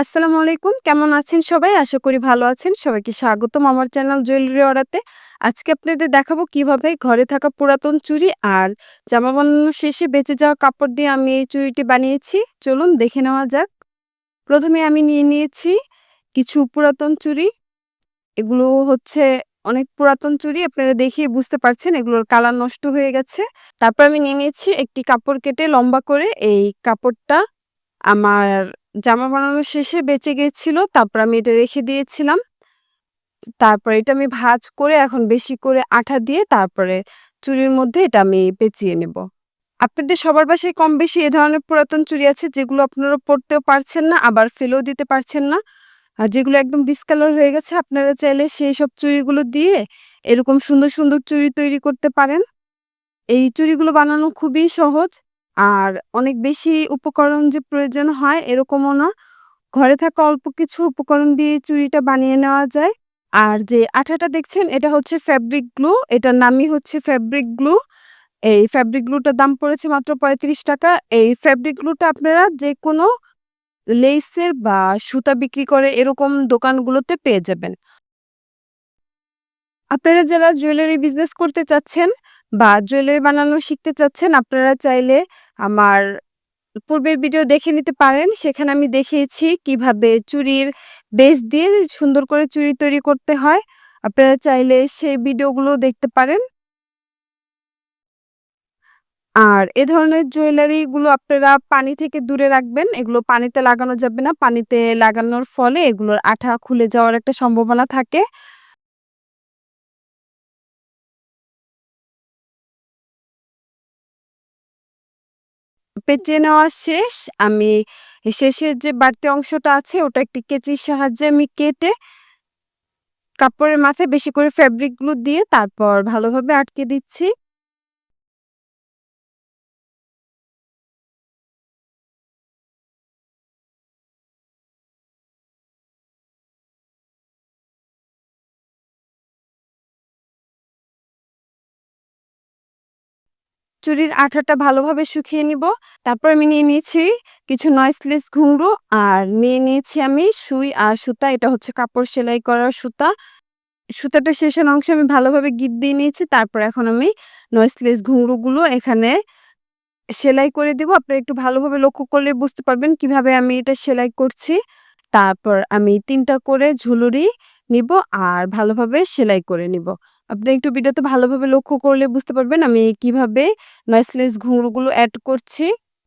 আসসালামু আলাইকুম। কেমন আছেন সবাই? আশা করি ভালো আছেন। সবাইকে স্বাগতম আমার চ্যানেল জুয়েলারি অর্ডারতে। আজকে আপনাদের দেখাবো কীভাবে ঘরে থাকা পুরাতন চুড়ি আর জামা বানানো শেষে বেঁচে যাওয়া কাপড় দিয়ে আমি এই চুড়িটি বানিয়েছি। চলুন দেখে নেওয়া যাক। প্রথমে আমি নিয়ে নিয়েছি কিছু পুরাতন চুড়ি। এগুলো হচ্ছে অনেক পুরাতন চুড়ি। আপনারা দেখিয়ে বুঝতে পারছেন এগুলোর কালার নষ্ট হয়ে গেছে। তারপর আমি নিয়ে নিয়েছি একটি কাপড় কেটে লম্বা করে এই কাপড়টা আমার জামা বানানোর শেষে বেঁচে গিয়েছিল। তারপর আমি এটা রেখে দিয়েছিলাম। তারপর এটা আমি ভাজ করে এখন বেশি করে আঠা দিয়ে তারপরে চুরির মধ্যে এটা আমি পেঁচিয়ে নেব। আপনাদের সবার বাসায় কম বেশি এ ধরনের পুরাতন চুরি আছে যেগুলো আপনারা পড়তেও পারছেন না আবার ফেলেও দিতে পারছেন না। যেগুলো একদম ডিসকালার হয়ে গেছে আপনারা চাইলে সেই সব চুরিগুলো দিয়ে এরকম সুন্দর, সুন্দর চুরি তৈরি করতে পারেন। এই চুরিগুলো বানানো খুবই সহজ। আর অনেক বেশি উপকরণ যে প্রয়োজন হয় এরকমও না। ঘরে থাকা অল্প কিছু উপকরণ দিয়ে চুড়িটা বানিয়ে নেওয়া যায়। আর যে আঠাটা দেখছেন, এটা হচ্ছে ফ্যাব্রিক গ্লু। এটার নামই হচ্ছে ফ্যাব্রিক গ্লু। এই ফ্যাব্রিক গ্লুটার দাম পড়েছে মাত্র পঁয়ত্রিশ টাকা এই ফ্যাব্রিক গ্লুটা আপনারা যে কোনো লেইসের বা সুতা বিক্রি করে এরকম দোকানগুলোতে পেয়ে যাবেন। আপনারা যারা জুয়েলারি বিজনেস করতে চাচ্ছেন বা জুয়েলারি বানানো শিখতে চাচ্ছেন, আপনারা চাইলে আমার পূর্বের ভিডিও দেখে নিতে পারেন। সেখানে আমি দেখিয়েছি কীভাবে চুরির বেস দিয়ে সুন্দর করে চুরি তৈরি করতে হয়। আপনারা চাইলে সেই ভিডিওগুলো দেখতে পারেন। আর এ ধরনের জুয়েলারিগুলো আপনারা পানি থেকে দূরে রাখবেন। এগুলো পানিতে লাগানো যাবে না। পানিতে লাগানোর ফলে এগুলোর আঠা খুলে যাওয়ার একটা সম্ভাবনা থাকে। পেঁচিয়ে নেওয়া শেষ। আমি শেষের যে বাড়তি অংশটা আছে, ওটা একটি কেচির সাহায্যে আমি কেটে কাপড়ের মাথায় বেশি করে ফ্যাব্রিকগুলো গ্লু দিয়ে তারপর ভালোভাবে আটকে দিচ্ছি। চুড়ির আঠাটা ভালোভাবে শুকিয়ে নিব। তারপর আমি নিয়ে নিয়েছি কিছু নয়েসলেস ঘুঙরু আর নিয়ে নিয়েছি আমি সুই আর সুতা। এটা হচ্ছে কাপড় সেলাই করার সুতা। সুতাটা শেষের অংশে আমি ভালোভাবে গিট দিয়ে নিয়েছি। তারপর এখন আমি নয়েসলেস ঘুঙরুগুলো এখানে সেলাই করে দিব। আপনারা একটু ভালোভাবে লক্ষ্য করলে বুঝতে পারবেন কীভাবে আমি এটা সেলাই করছি। তারপর আমি তিনটা করে ঝুলুরি নিব আর ভালোভাবে সেলাই করে নিব। আপনি একটু ভিডিওতে ভালোভাবে লক্ষ্য করলে বুঝতে পারবেন আমি কীভাবে নয়েসলেস ঘুঙরুগুলো অ্যাড করছি।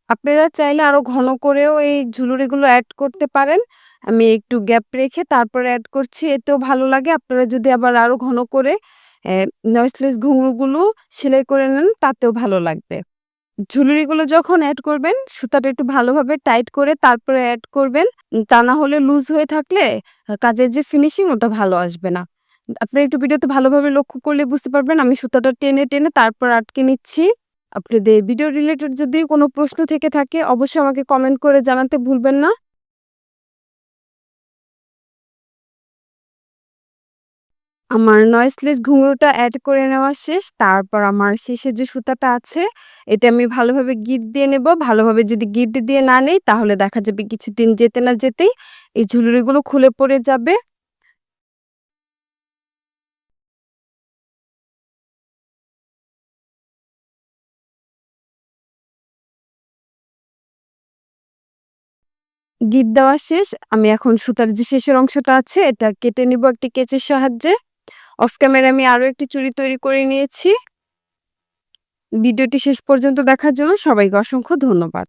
আপনারা চাইলে আরও ঘন করেও এই ঝুলুরিগুলো অ্যাড করতে পারেন। আমি একটু গ্যাপ রেখে তারপরে অ্যাড করছি। এতেও ভালো লাগে। আপনারা যদি আবার আরও ঘন করে নয়েসলেস ঘুঙরুগুলো সেলাই করে নেন, তাতেও ভালো লাগবে। ঝুলুরিগুলো যখন অ্যাড করবেন সুতাটা একটু ভালোভাবে টাইট করে তারপরে অ্যাড করবেন। তা না হলে লুজ হয়ে থাকলে কাজের যে ফিনিশিং ওটা ভালো আসবে না। আপনারা একটু ভিডিওতে ভালোভাবে লক্ষ্য করলে বুঝতে পারবেন আমি সুতাটা টেনে, টেনে তারপর আটকে নিচ্ছি। আপনাদের ভিডিও রিলেটেড যদি কোনো প্রশ্ন থেকে থাকে অবশ্যই আমাকে কমেন্ট করে জানাতে ভুলবেন না। আমার নয়েসলেস ঘুঙরুটা অ্যাড করে নেওয়া শেষ। তারপর আমার শেষে যে সুতাটা আছে, এটা আমি ভালোভাবে গিট দিয়ে নেব। ভালোভাবে যদি গিট দিয়ে না নেই, তাহলে দেখা যাবে কিছুদিন যেতে না যেতেই এই ঝুলুরিগুলো খুলে পড়ে যাবে। গিট দেওয়া শেষ। আমি এখন সুতার যে শেষের অংশটা আছে, এটা কেটে নিব একটি কেচের সাহায্যে। অফ ক্যামেরা আমি আরও একটি চুরি তৈরি করে নিয়েছি। ভিডিওটি শেষ পর্যন্ত দেখার জন্য সবাইকে অসংখ্য ধন্যবাদ।